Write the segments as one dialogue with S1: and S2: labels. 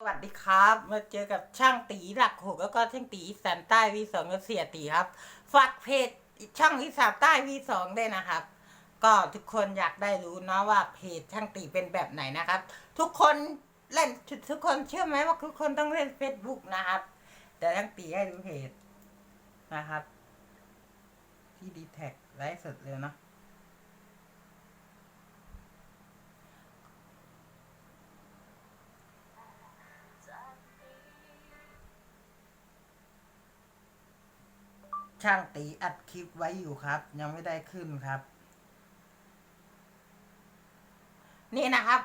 S1: สวัสดีครับ มาเจอกับช่างตีหลักหกแล้วก็ช่างตีอีสานใต้วีสองกับเสียตีครับ ฝากเพจช่างอีสานใต้วีสองด้วยนะครับ ก็ทุกคนอยากได้รู้นะว่าเพจช่างตีเป็นแบบไหนนะครับ ทุกคนเล่นทุกคนเชื่อไหมว่าทุกคนต้องเล่น Facebook นะครับ แต่ช่างตีให้ดูเพจนะครับ ที่ดีแท็กไลฟ์สดเลยเนาะ ช่างตีอัดคลิปไว้อยู่ครับ ยังไม่ได้ขึ้นครับ นี่นะครับ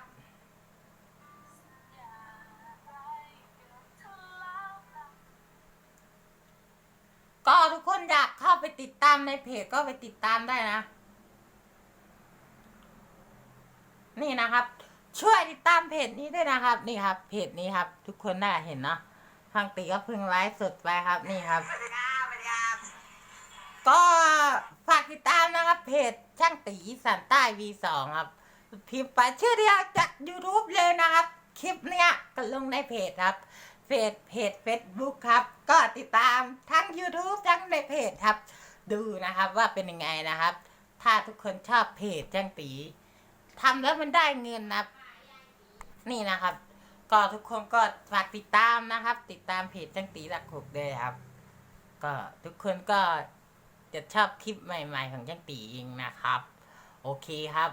S1: ก็ทุกคนอยากเข้าไปติดตามในเพจก็ไปติดตามได้นะ นี่นะครับ ช่วยติดตามเพจนี้ด้วยนะครับ นี่ครับ เพจนี้ครับ ทุกคนน่าเห็นเนาะทางตีก็เพิ่งไลฟ์สดไปครับ นี่ครับ ก็ฝากติดตามนะครับเพจช่างตีสันใต้ V2 ครับ พิมพ์ไปชื่อเดียวจาก YouTube เลยนะครับ คลิปเนี้ยก็ลงในเพจครับเพจเพจ Facebook ครับ ก็ติดตามทั้ง YouTube ทั้งในเพจครับ ดูนะครับว่าเป็นยังไงนะครับ ถ้าทุกคนชอบเพจช่างตีทำแล้วมันได้เงินนะครับ นี่นะครับ ก็ทุกคนก็ฝากติดตามนะครับ ติดตามเพจช่างตีหลักหกด้วยครับ ก็ทุกคนก็ จะชอบคลิปใหม่ ๆ ของช่างตีเองนะครับ โอเคครับ